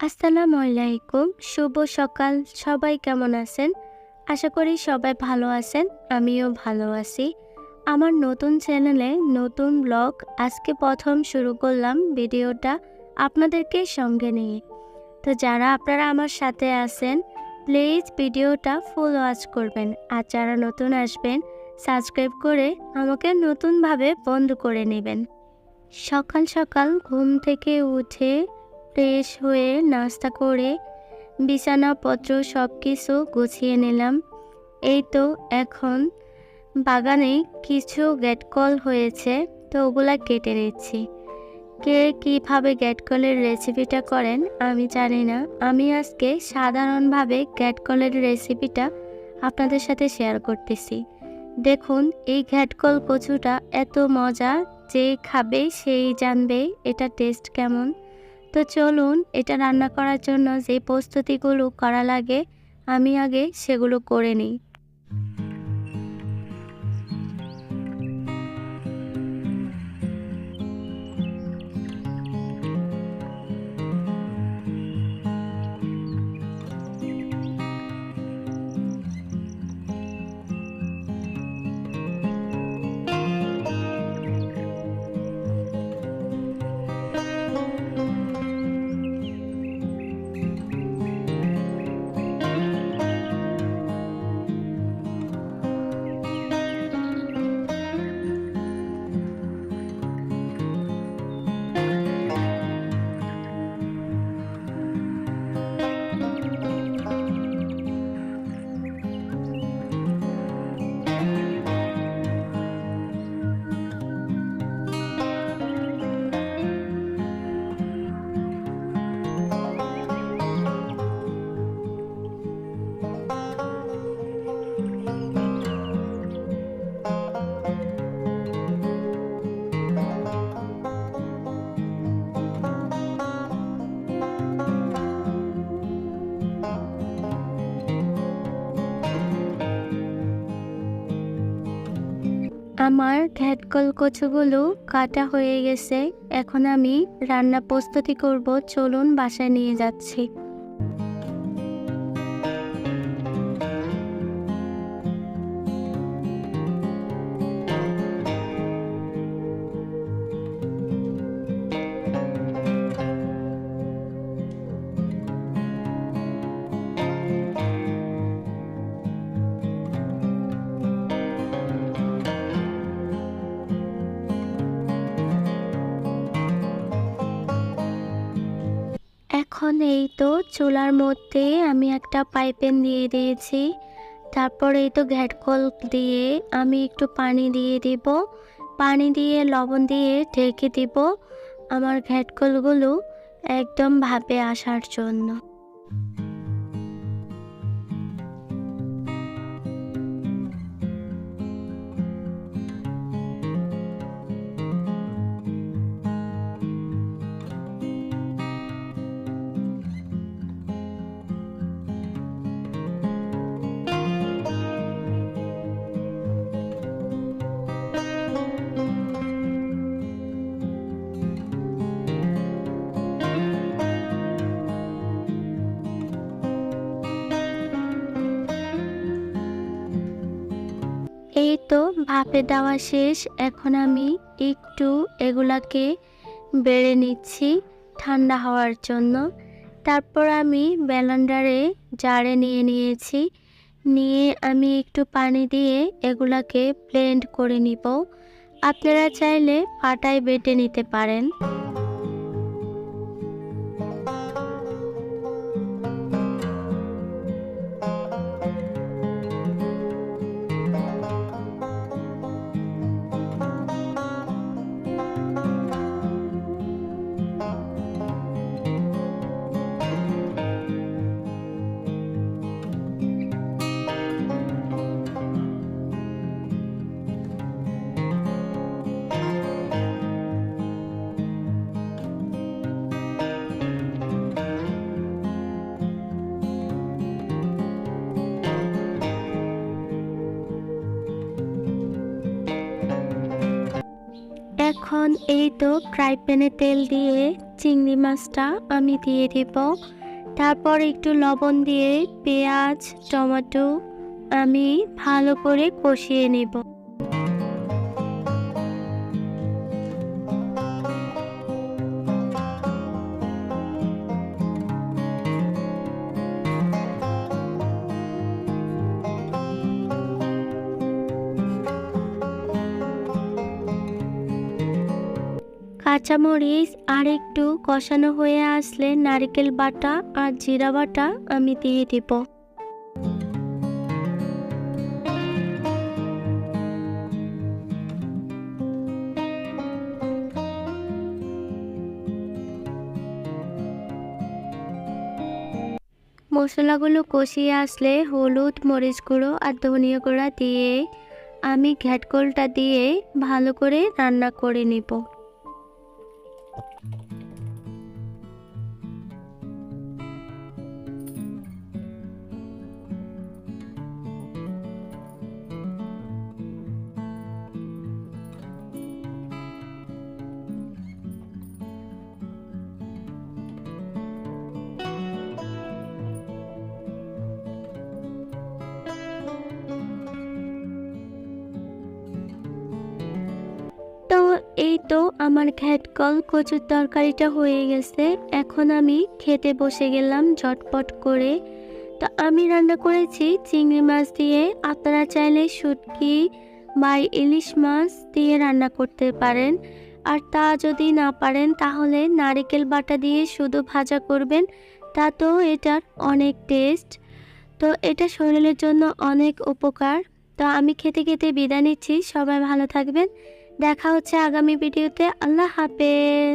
আসসালামু আলাইকুম, শুভ সকাল। সবাই কেমন আছেন? আশা করি সবাই ভালো আছেন, আমিও ভালো আছি। আমার নতুন চ্যানেলে নতুন ব্লগ আজকে প্রথম শুরু করলাম ভিডিওটা আপনাদেরকে সঙ্গে নিয়ে। তো যারা আপনারা আমার সাথে আছেন, প্লিজ ভিডিওটা ফুল ওয়াচ করবেন। আর যারা নতুন আসবেন সাবস্ক্রাইব করে আমাকে নতুনভাবে বন্ধ করে নেবেন। সকাল সকাল ঘুম থেকে উঠে ফ্রেশ হয়ে নাস্তা করে বিছানাপত্র সব কিছু গুছিয়ে নিলাম। এই তো এখন বাগানে কিছু গ্যাটকল হয়েছে, তো ওগুলা কেটে নিচ্ছি। কে কীভাবে গ্যাটকলের রেসিপিটা করেন আমি জানি না। আমি আজকে সাধারণভাবে গ্যাটকলের রেসিপিটা আপনাদের সাথে শেয়ার করতেছি। দেখুন, এই ঘ্যাটকল কচুটা এত মজা, যে খাবে সেই জানবে এটা টেস্ট কেমন। তো চলুন, এটা রান্না করার জন্য যে প্রস্তুতিগুলো করা লাগে, আমি আগে সেগুলো করে নিই। আমার ঘ্যাটকল কচুগুলো কাটা হয়ে গেছে, এখন আমি রান্না প্রস্তুতি করব, চলুন বাসায় নিয়ে যাচ্ছি। এই তো চুলার মধ্যে আমি একটা পাইপেন দিয়ে দিয়েছি। তারপর এই তো ঘ্যাটকল দিয়ে আমি একটু পানি দিয়ে দিব। পানি দিয়ে, লবণ দিয়ে ঢেকে দিব। আমার ঘ্যাটকলগুলো একদম ভাবে আসার জন্য। এই তো ভাপে দেওয়া শেষ। এখন আমি একটু এগুলাকে বেড়ে নিচ্ছি ঠান্ডা হওয়ার জন্য। তারপর আমি ব্যালান্ডারে জারে নিয়ে নিয়েছি। নিয়ে আমি একটু পানি দিয়ে এগুলাকে ব্লেন্ড করে নিব। আপনারা চাইলে পাটায় বেটে নিতে পারেন। এখন এই তো ফ্রাই প্যানে তেল দিয়ে চিংড়ি মাছটা আমি দিয়ে দেব। তারপর একটু লবণ দিয়ে পেঁয়াজ, টমেটো আমি ভালো করে কষিয়ে নেব। কাঁচামরিচ আর একটু কষানো হয়ে আসলে নারকেল বাটা আর জিরা বাটা আমি দিয়ে দিব। মশলাগুলো কষিয়ে আসলে হলুদ, মরিচ গুঁড়ো আর ধনিয়া গুঁড়া দিয়ে আমি ঘ্যাটকলটা দিয়ে ভালো করে রান্না করে নেব। Thank you. এই তো আমার ঘ্যাটকল কচুর তরকারিটা হয়ে গেছে। এখন আমি খেতে বসে গেলাম ঝটপট করে। তো আমি রান্না করেছি চিংড়ি মাছ দিয়ে। আপনারা চাইলে শুটকি বা ইলিশ মাছ দিয়ে রান্না করতে পারেন। আর তা যদি না পারেন, তাহলে নারকেল বাটা দিয়ে শুধু ভাজা করবেন। তা তো এটার অনেক টেস্ট। তো এটা শরীরের জন্য অনেক উপকার। তো আমি খেতে খেতে বিদায় নিচ্ছি। সবাই ভালো থাকবেন। দেখা হচ্ছে আগামী ভিডিওতে। আল্লাহ হাফেজ।